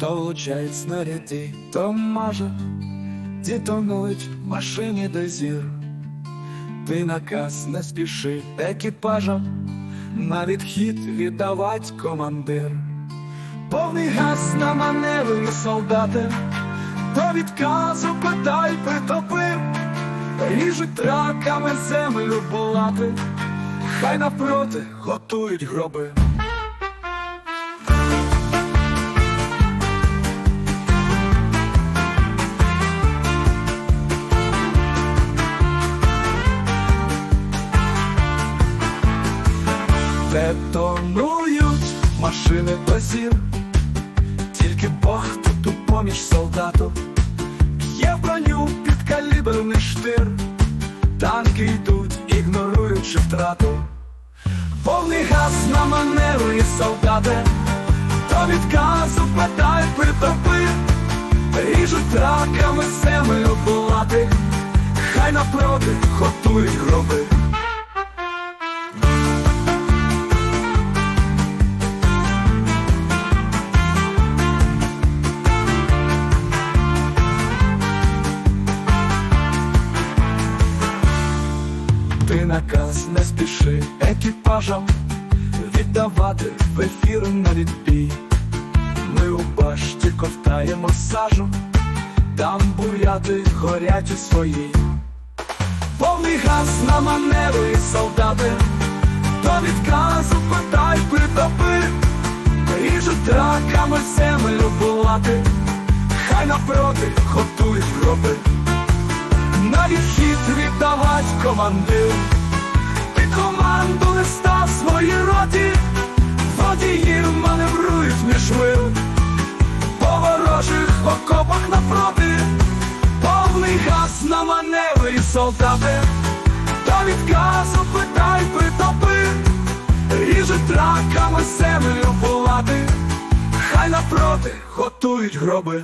то влучають снаряди, то може Дітонують в машині дозір. Ти наказ не спіши екіпажам на відхід віддавать командир. Повний газ на маневри, солдати, до відказу питай притопив, ріжуть траками землю булати, хай навпроти готують гроби. Детонують машини дозір, тільки Бог тут у поміч солдату, Є броню підкаліберний штир, танки йдуть, ігноруючи втрату, повний газ на маневри солдати, до відказу питай притопи, ріжуть траками землю булати, хай напроти готують гроби. Наказ не спіши екіпажам віддавати в ефір на відбій. Ми у башті ковтаємо сажу, там буряти горять у своїй. Повний газ на маневри солдати, до відказу питай притопи, ріжуть траками землю булати, хай напроти готують гроби. На відхід віддавать командир. Ти команду не став своїй роті. Водії маневрують між вил По ворожих окопах напроти Повний газ на маневрі солдати. До відказу питай притопи. Ріжуть траками землю булати Хай напроти готують гроби